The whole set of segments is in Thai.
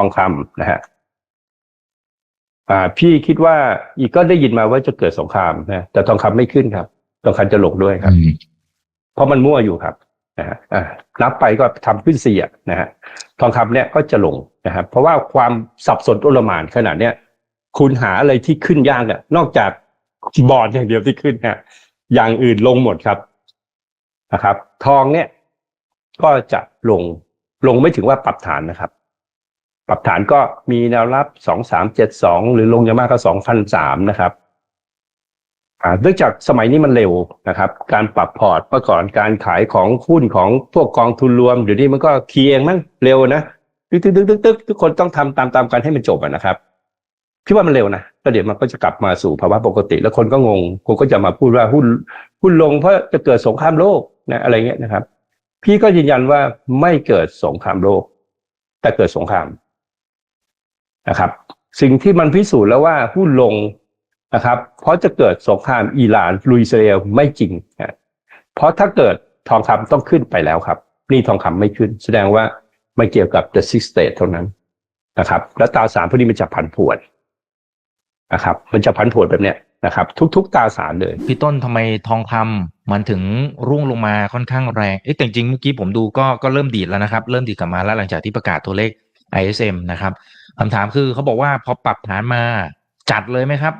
องคำนะฮะอ่าพี่คิดว่าอีกก็ได้ยินมาว่าจะเกิดสงครามนะแต่ทองคำไม่ขึ้นครับทองคำจะลงด้วยครับ เพราะมันมั่วอยู่ครับนะฮะอ่านับไปก็ทำขึ้นเสียนะฮะทองคำเนี่ยก็จะลงนะครับเพราะว่าความสับสนโอลหมานขนาดเนี้ยคุณหาอะไรที่ขึ้นยากเนี่ยนอกจากบอลอย่างเดียวที่ขึ้นฮะอย่างอื่นลงหมดครับนะครับ ทองเนี่ยก็จะลงลงไม่ถึงว่าปรับฐานนะครับ ปรับฐานก็มีแนวรับสองสามเจ็ดสองหรือลงย่างมากก็สองพันสามนะครับเนื่องจากสมัยนี้มันเร็วนะครับ การปรับพอร์ตเมื่อก่อนการขายของหุ้นของพวกกองทุนรวมเดี๋ยวนี้มันก็เคียงมั้งเร็วนะตึ๊กตึ๊กตึ๊กตึกตึกทุกคนต้องทำตามตามกันให้มันจบนะครับพี่ว่ามันเร็วนะแล้วเดี๋ยวมันก็จะกลับมาสู่ภาวะปกติ แล้วคนก็งงคนก็จะมาพูดว่าหุ้นหุ้นลงเพราะจะเกิดสงครามโลกนะอะไรเงี้ยนะครับ พี่ก็ยืนยันว่าไม่เกิดสงครามโลก แต่เกิดสงคราม นะครับ สิ่งที่มันพิสูจน์แล้วว่าหุ้นลงนะครับเพราะจะเกิดสงครามอิหร่านลุยอิสรลไม่จริงนะเพราะถ้าเกิดทองคำต้องขึ้นไปแล้วครับ นี่ทองคำไม่ขึ้น แสดงว่าไม่เกี่ยวกับ the six state เท่านั้นนะครับ แล้วตราสารพวกนี้มันจะผันผวนนะครับ มันจะผันผวนแบบเนี้ยนะครับ ทุก ๆตราสารเลยพี่ต้นทำไมทองคำมันถึงร่วงลงมาค่อนข้างแรงเอ๊ะแต่จริงเมื่อกี้ผมดูก็ก็เริ่มดีดแล้วนะครับ เริ่มดีดกลับมาแล้วหลังจากที่ประกาศตัวเลข ISM นะครับ คำถามคือเขาบอกว่าพอปรับฐานมาจัดเลยไหมครับ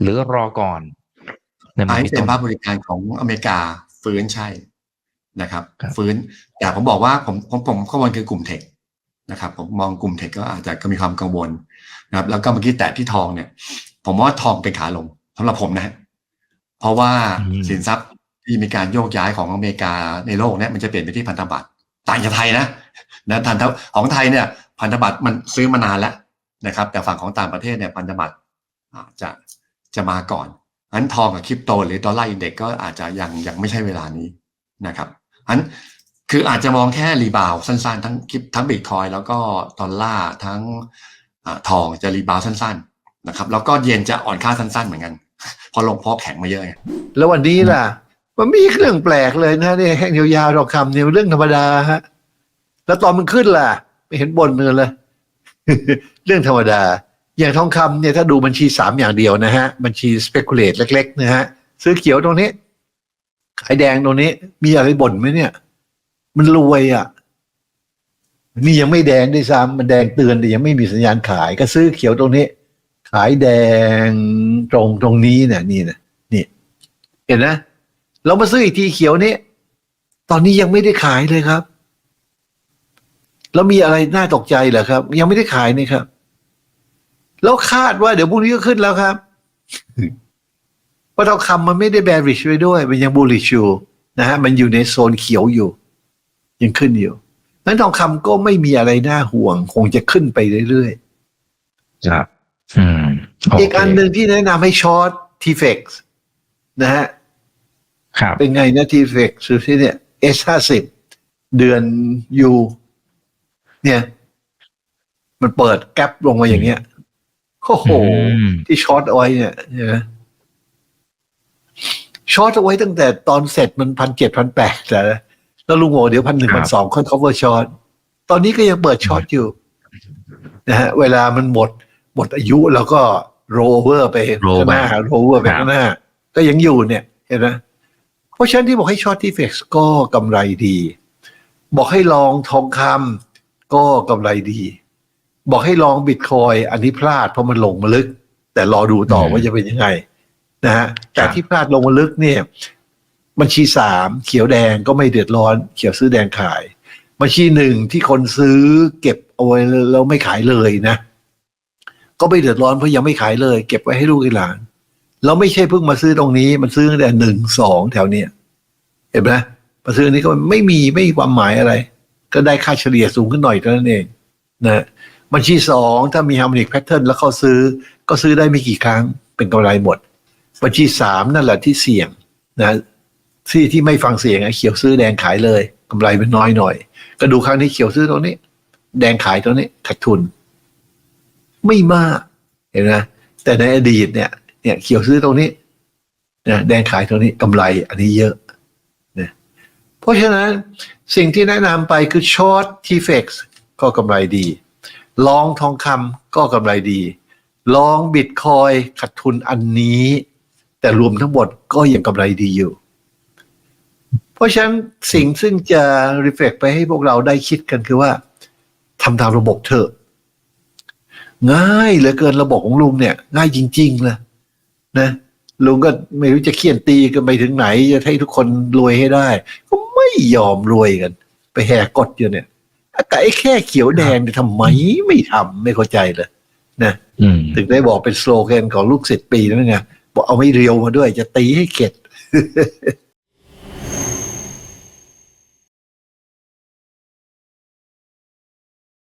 หรือรอก่อนในมุมไอพี่เป็ต้นนภาคบริการของอเมริกาฟื้นใช่นะครับครับ ฟื้นแต่ผมบอกว่าผมผมผมข้อมูลคือกลุ่มเทคนะครับผมมองกลุ่มเทคก็อาจจะก็มีความกังวลนะครับ แล้วก็เมื่อกี้แตะที่ทองเนี่ย ผมว่าทองเป็นขาลงสำหรับผมนะฮะเพราะว่าอืมสินทรัพย์ที่มีการโยกย้ายของอเมริกาในโลกเนี่ยมันจะเปลี่ยนไปที่พันธบัตรต่างจากไทยนะนะพันธของไทยเนี่ย พันธบัตรมันซื้อมานานแล้วนะครับ แต่ฝั่งของต่างประเทศเนี่ยพันธบัตรจะจะมาก่อนงั้นทองกับคริปโตหรือดอลลาร์อินเด็กซ์ก็อาจจะยังยังไม่ใช่เวลานี้นะครับงั้นคืออาจจะมองแค่รีบาวสั้นๆ ทั้งคริปทั้งบิตคอยแล้วก็ดอลลาร์ทั้งอทองจะรีบาวสั้นๆนะครับ แล้วก็เย็นจะอ่อนค่าสั้นๆเหมือนกัน พอลงพอแข็งมาเยอะไงแล้ววันนี้ล่ะ มันมีเรื่องแปลกเลยนะเนี่ยแห้งยาวๆทองคำเนี่ยเรื่องธรรมดาฮะแล้วตอนมันขึ้นล่ะ ไม่เห็นบนเลยเลย เรื่องธรรมดา อย่างทองคำเนี่ยถ้าดูบัญชีสามอย่างเดียวนะฮะ บัญชี speculate เล็ก ๆ นะฮะ ซื้อเขียวตรงนี้ ขายแดงตรงนี้ มีอะไรบ่นไหมเนี่ย มันรวยอะนี่ยังไม่แดงด้วยซ้ำมันแดงเตือนแต่ยังไม่มีสัญญาณขาย ก็ซื้อเขียวตรงนี้ ขายแดงตรงตรงนี้เนี่ยนี่นะนี่ เห็นนะเรามาซื้ออีกทีเขียวนี้ ตอนนี้ยังไม่ได้ขายเลยครับ แล้วมีอะไรน่าตกใจเหรอครับ ยังไม่ได้ขายนี่ครับ แล้วคาดว่าเดี๋ยวพรุ่งนี้ก็ขึ้นแล้วครับเพราะทองคำมันไม่ได้ bearish ไว้ด้วย มันยัง bullish อยู่นะฮะมันอยู่ในโซนเขียวอยู่ ยังขึ้นอยู่นั้นทองคำก็ไม่มีอะไรน่าห่วง คงจะขึ้นไปเรื่อยๆครับอืมโเคอีกอันหนึ่งที่แนะนำให้ช็อต t-fex นะฮะครับเป็นไงนะ t-fex สุดที่เนี่ย S ห้าสิบเดือน U เนี่ย มันเปิดแกลบลงมาอย่างเงี้ยโอ้โหอืมที่ช็อตเอาไว้เนี่ยใช่ไหมช็อตเอาไว้ตั้งแต่ตอนเสร็จมันพันเจ็ดพันแปดแต่แล้วลุงโอเดี๋ยวพันหนึ่งครัพันบสองค่อย cover ช็อตตอนนี้ก็ยังเปิดช็อตอยู่นะฮะ เวลามันหมด หมดอายุแล้วก็โรเวอร์ไป roll ข้างหน้าไปโรเวอร์ไปครับข้างหน้า ก็ยังอยู่เนี่ย เห็นไหมเพราะฉะนั้นที่บอกให้ช็อตที่เฟกซ์ก็กำไรดี บอกให้ลองทองคำ ก็กำไรดี บอกให้ลองบิตคอยอันนี้พลาดเพราะมันลงมาลึก แต่รอดูต่ออืมว่าจะเป็นยังไงนะฮะแต่ครับที่พลาดลงมาลึกเนี่ย บัญชีสามเขียวแดงก็ไม่เดือดร้อน เขียวซื้อแดงขาย บัญชีหนึ่งที่คนซื้อเก็บเอาไว้แล้วไม่ขายเลยนะ ก็ไม่เดือดร้อนเพราะยังไม่ขายเลย เก็บไว้ให้ลูกให้หลานแล้วไม่ใช่เพิ่งมาซื้อตรงนี้ มันซื้อตั้งแต่หนึ่งสองแถวเนี้ยเห็นไหมมาซื้ออันนี้ก็ไม่มีไม่มีความหมายอะไร ก็ได้ค่าเฉลี่ยสูงขึ้นหน่อยเท่านั้นเองนะบัญชีสองถ้ามี harmonic pattern แล้วเขาซื้อก็ซื้อได้ไม่กี่ครั้งเป็นกำไรหมด บัญชีสามนั่นแหละที่เสี่ยงนะที่ที่ไม่ฟังเสียงอะเขียวซื้อแดงขายเลยกำไรเป็นน้อยหน่อย ก็ดูครั้งนี้เขียวซื้อตรงนี้ แดงขายตรงนี้ขาดทุน ไม่มากเห็นไหมแต่ในอดีตเนี่ย เนี่ยเขียวซื้อตรงนี้นะแดงขายตรงนี้กำไรอันนี้เยอะ เพราะฉะนั้นสิ่งที่แนะนำไปคือช็อตทีเฟกซ์ก็กำไรดี ลองทองคำก็กำไรดี ลองบิตคอยขาดทุนอันนี้ แต่รวมทั้งหมดก็ยังกำไรดีอยู่ เพราะฉะนั้นสิ่งซึ่งจะ reflect ไปให้พวกเราได้คิดกันคือว่าทำตามระบบเถอะ ง่ายเหลือเกินระบบของลุงเนี่ย ง่ายจริงๆเลยนะลุงก็ไม่รู้จะเคี่ยนตีกันไปถึงไหน จะให้ทุกคนรวยให้ได้ก็ ไม่ยอมรวยกัน ไปแหกกฎอยู่เนี่ยแต่ไอ้แค่เขียวแดงเนี่ยทำไมไม่ทำไม่เข้าใจเลยอืมถึงได้บอกเป็นสโลแกนของลูกศิษย์ปีนั่นไงบอกเอาไม่เรียวมาด้วย จะตีให้เข็ด